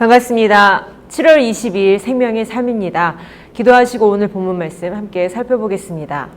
반갑습니다. 7월 22일 생명의 삶입니다. 기도하시고 오늘 본문 말씀 함께 살펴보겠습니다.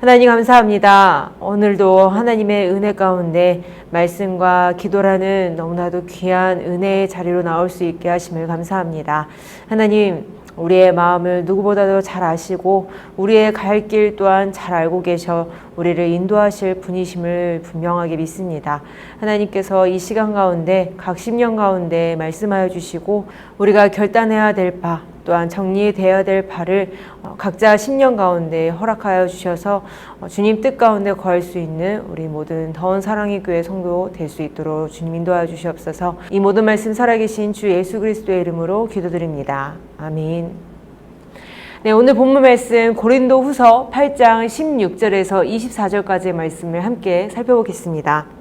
하나님 감사합니다. 오늘도 하나님의 은혜 가운데 말씀과 기도라는 너무나도 귀한 은혜의 자리로 나올 수 있게 하심을 감사합니다. 하나님, 우리의 마음을 누구보다도 잘 아시고 우리의 갈 길 또한 잘 알고 계셔 우리를 인도하실 분이심을 분명하게 믿습니다. 하나님께서 이 시간 가운데 각 십년 가운데 말씀하여 주시고 우리가 결단해야 될 바 또한 정리되어야 될 바를 어, 각자 10년 가운데 허락하여 주셔서 어, 주님 뜻 가운데 거할 수 있는 우리 모든 더운 사랑의 교회 성도 될 수 있도록 주님 인도하여 주시옵소서 이 모든 말씀 살아계신 주 예수 그리스도의 이름으로 기도드립니다. 아멘. 네, 오늘 본문 말씀 고린도 후서 8장 16절에서 24절까지의 말씀을 함께 살펴보겠습니다.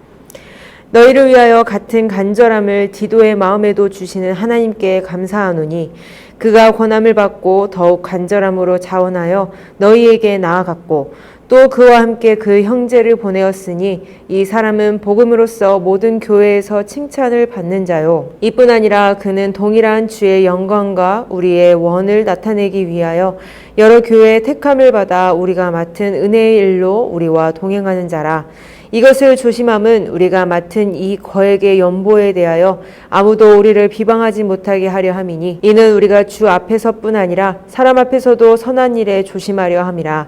너희를 위하여 같은 간절함을 디도의 마음에도 주시는 하나님께 감사하노니 그가 권함을 받고 더욱 간절함으로 자원하여 너희에게 나아갔고 또 그와 함께 그 형제를 보내었으니 이 사람은 복음으로써 모든 교회에서 칭찬을 받는 자요. 이뿐 아니라 그는 동일한 주의 영광과 우리의 원을 나타내기 위하여 여러 교회의 택함을 받아 우리가 맡은 은혜의 일로 우리와 동행하는 자라 이것을 조심함은 우리가 맡은 이 거액의 연보에 대하여 아무도 우리를 비방하지 못하게 하려 함이니 이는 우리가 주 앞에서뿐 아니라 사람 앞에서도 선한 일에 조심하려 함이라.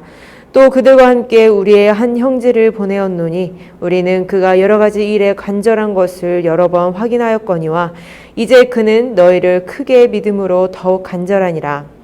또 그들과 함께 우리의 한 형제를 보내었노니 우리는 그가 여러 가지 일에 간절한 것을 여러 번 확인하였거니와 이제 그는 너희를 크게 믿음으로 더욱 간절하니라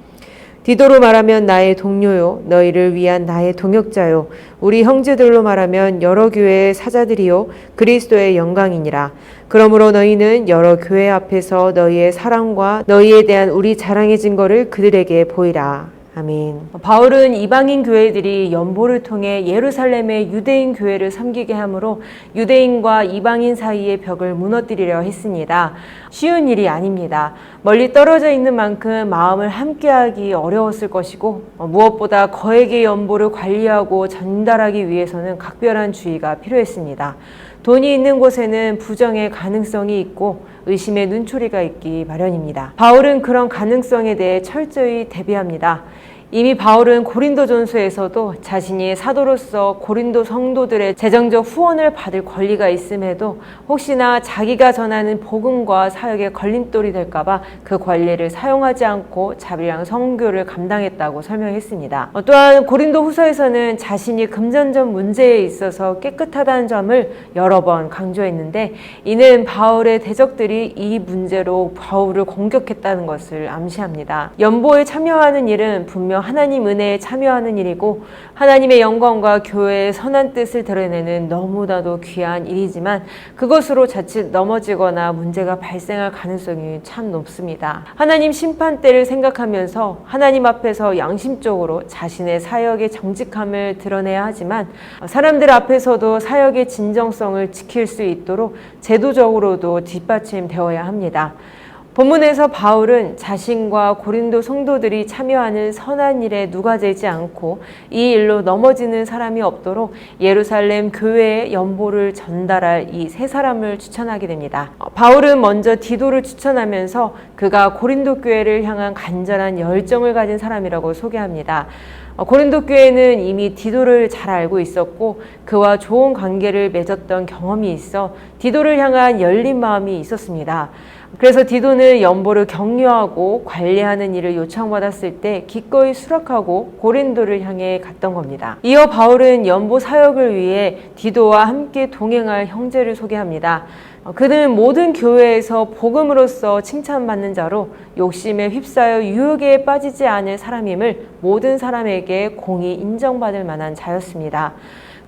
디도로 말하면 나의 동료요 너희를 위한 나의 동역자요. 우리 형제들로 말하면 여러 교회의 사자들이요 그리스도의 영광이니라. 그러므로 너희는 여러 교회 앞에서 너희의 사랑과 너희에 대한 우리 자랑의 증거를 그들에게 보이라 아멘. 바울은 이방인 교회들이 연보를 통해 예루살렘의 유대인 교회를 섬기게 하므로 유대인과 이방인 사이의 벽을 무너뜨리려 했습니다. 쉬운 일이 아닙니다. 멀리 떨어져 있는 만큼 마음을 함께하기 어려웠을 것이고 어, 무엇보다 거액의 연보를 관리하고 전달하기 위해서는 각별한 주의가 필요했습니다. 돈이 있는 곳에는 부정의 가능성이 있고 의심의 눈초리가 있기 마련입니다. 바울은 그런 가능성에 대해 철저히 대비합니다. 이미 바울은 고린도전서에서도 자신이 사도로서 고린도 성도들의 재정적 후원을 받을 권리가 있음에도 혹시나 자기가 전하는 복음과 사역에 걸림돌이 될까봐 그 권리를 사용하지 않고 자비랑 성교를 감당했다고 설명했습니다. 어, 또한 고린도 후서에서는 자신이 금전적 문제에 있어서 깨끗하다는 점을 여러 번 강조했는데 이는 바울의 대적들이 이 문제로 바울을 공격했다는 것을 암시합니다. 연보에 참여하는 일은 분명 하나님 은혜에 참여하는 일이고 하나님의 영광과 교회의 선한 뜻을 드러내는 너무나도 귀한 일이지만 그것으로 자칫 넘어지거나 문제가 발생할 가능성이 참 높습니다. 하나님 심판 때를 생각하면서 하나님 앞에서 양심적으로 자신의 사역의 정직함을 드러내야 하지만 사람들 앞에서도 사역의 진정성을 지킬 수 있도록 제도적으로도 뒷받침되어야 합니다. 본문에서 바울은 자신과 고린도 성도들이 참여하는 선한 일에 누가 되지 않고 이 일로 넘어지는 사람이 없도록 예루살렘 교회에 연보를 전달할 이 세 사람을 추천하게 됩니다. 바울은 먼저 디도를 추천하면서 그가 고린도 교회를 향한 간절한 열정을 가진 사람이라고 소개합니다. 어, 고린도 교회는 이미 디도를 잘 알고 있었고 그와 좋은 관계를 맺었던 경험이 있어 디도를 향한 열린 마음이 있었습니다. 그래서 디도는 연보를 격려하고 관리하는 일을 요청받았을 때 기꺼이 수락하고 고린도를 향해 갔던 겁니다. 이어 바울은 연보 사역을 위해 디도와 함께 동행할 형제를 소개합니다. 어, 그는 모든 교회에서 복음으로써 칭찬받는 자로 욕심에 휩싸여 유혹에 빠지지 않을 사람임을 모든 사람에게 공히 인정받을 만한 자였습니다.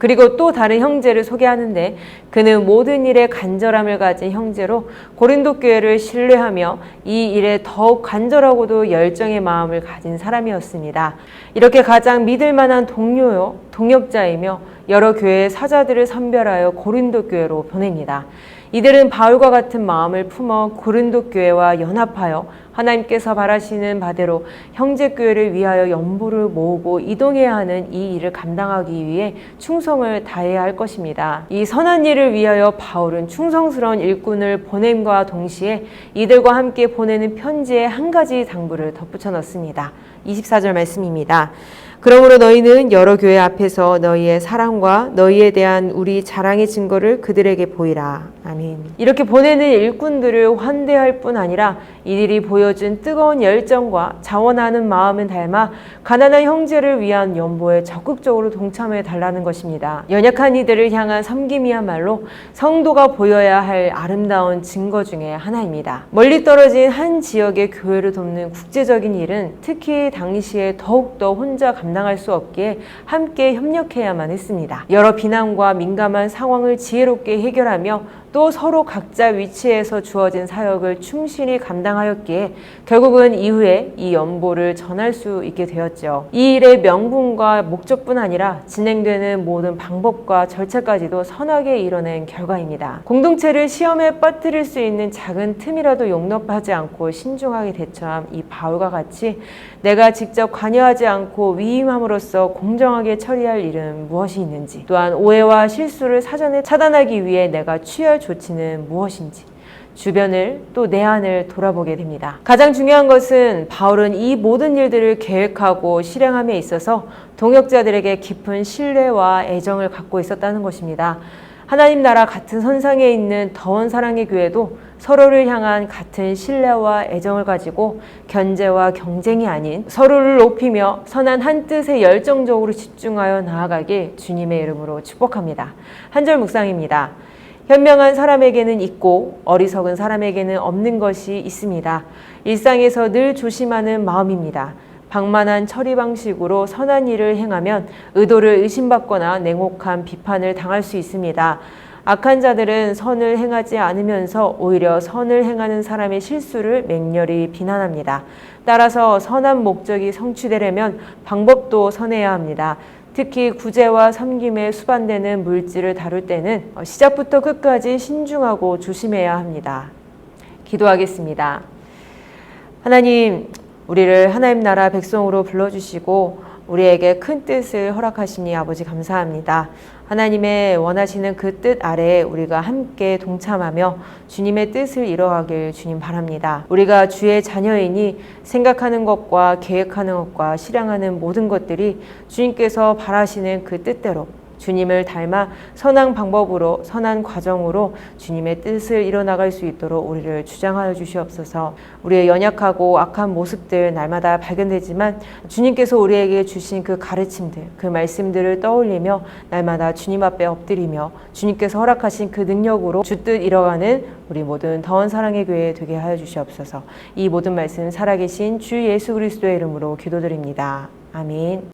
그리고 또 다른 형제를 소개하는데 그는 모든 일에 간절함을 가진 형제로 고린도 교회를 신뢰하며 이 일에 더욱 간절하고도 열정의 마음을 가진 사람이었습니다. 이렇게 가장 믿을 만한 동료요 동역자이며 여러 교회의 사자들을 선별하여 고린도 교회로 보냅니다. 이들은 바울과 같은 마음을 품어 고린도 교회와 연합하여 하나님께서 바라시는 바대로 형제 교회를 위하여 연보를 모으고 이동해야 하는 이 일을 감당하기 위해 충성을 다해야 할 것입니다. 이 선한 일을 위하여 바울은 충성스러운 일꾼을 보냄과 동시에 이들과 함께 보내는 편지에 한 가지 당부를 덧붙여 넣습니다. 24절 말씀입니다. 그러므로 너희는 여러 교회 앞에서 너희의 사랑과 너희에 대한 우리 자랑의 증거를 그들에게 보이라. 아멘. 이렇게 보내는 일꾼들을 환대할 뿐 아니라 이들이 보여준 뜨거운 열정과 자원하는 마음은 닮아 가난한 형제를 위한 연보에 적극적으로 동참해 달라는 것입니다. 연약한 이들을 향한 섬김이야말로 성도가 보여야 할 아름다운 증거 중의 하나입니다. 멀리 떨어진 한 지역의 교회를 돕는 국제적인 일은 특히 당시에 더욱더 혼자 감당 할 수 없기에 함께 협력해야만 했습니다. 여러 비난과 민감한 상황을 지혜롭게 해결하며 또 서로 각자 위치에서 주어진 사역을 충실히 감당하였기에 결국은 이후에 이 연보를 전할 수 있게 되었죠. 이 일의 명분과 목적뿐 아니라 진행되는 모든 방법과 절차까지도 선하게 이뤄낸 결과입니다. 공동체를 시험에 빠뜨릴 수 있는 작은 틈이라도 용납하지 않고 신중하게 대처함 이 바울과 같이 내가 직접 관여하지 않고 위임함으로써 공정하게 처리할 일은 무엇이 있는지 또한 오해와 실수를 사전에 차단하기 위해 내가 취할 조치는 무엇인지 주변을 또 내 안을 돌아보게 됩니다. 가장 중요한 것은 바울은 이 모든 일들을 계획하고 실행함에 있어서 동역자들에게 깊은 신뢰와 애정을 갖고 있었다는 것입니다. 하나님 나라 같은 선상에 있는 더원 사랑의 교회도 서로를 향한 같은 신뢰와 애정을 가지고 견제와 경쟁이 아닌 서로를 높이며 선한 한 뜻에 열정적으로 집중하여 나아가길 주님의 이름으로 축복합니다. 한절 묵상입니다. 현명한 사람에게는 있고 어리석은 사람에게는 없는 것이 있습니다. 일상에서 늘 조심하는 마음입니다. 방만한 처리 방식으로 선한 일을 행하면 의도를 의심받거나 냉혹한 비판을 당할 수 있습니다. 악한 자들은 선을 행하지 않으면서 오히려 선을 행하는 사람의 실수를 맹렬히 비난합니다. 따라서 선한 목적이 성취되려면 방법도 선해야 합니다. 특히 구제와 섬김에 수반되는 물질을 다룰 때는 시작부터 끝까지 신중하고 조심해야 합니다. 기도하겠습니다. 하나님, 우리를 하나님 나라 백성으로 불러주시고 우리에게 큰 뜻을 허락하시니 아버지 감사합니다. 하나님의 원하시는 그 뜻 아래에 우리가 함께 동참하며 주님의 뜻을 이뤄가길 주님 바랍니다. 우리가 주의 자녀이니 생각하는 것과 계획하는 것과 실행하는 모든 것들이 주님께서 바라시는 그 뜻대로 주님을 닮아 선한 방법으로 선한 과정으로 주님의 뜻을 이뤄나갈 수 있도록 우리를 주장하여 주시옵소서. 우리의 연약하고 악한 모습들 날마다 발견되지만 주님께서 우리에게 주신 그 가르침들, 그 말씀들을 떠올리며 날마다 주님 앞에 엎드리며 주님께서 허락하신 그 능력으로 주뜻 이뤄가는 우리 모든 더원 사랑의 교회 되게 하여 주시옵소서. 이 모든 말씀 살아계신 주 예수 그리스도의 이름으로 기도드립니다. 아멘.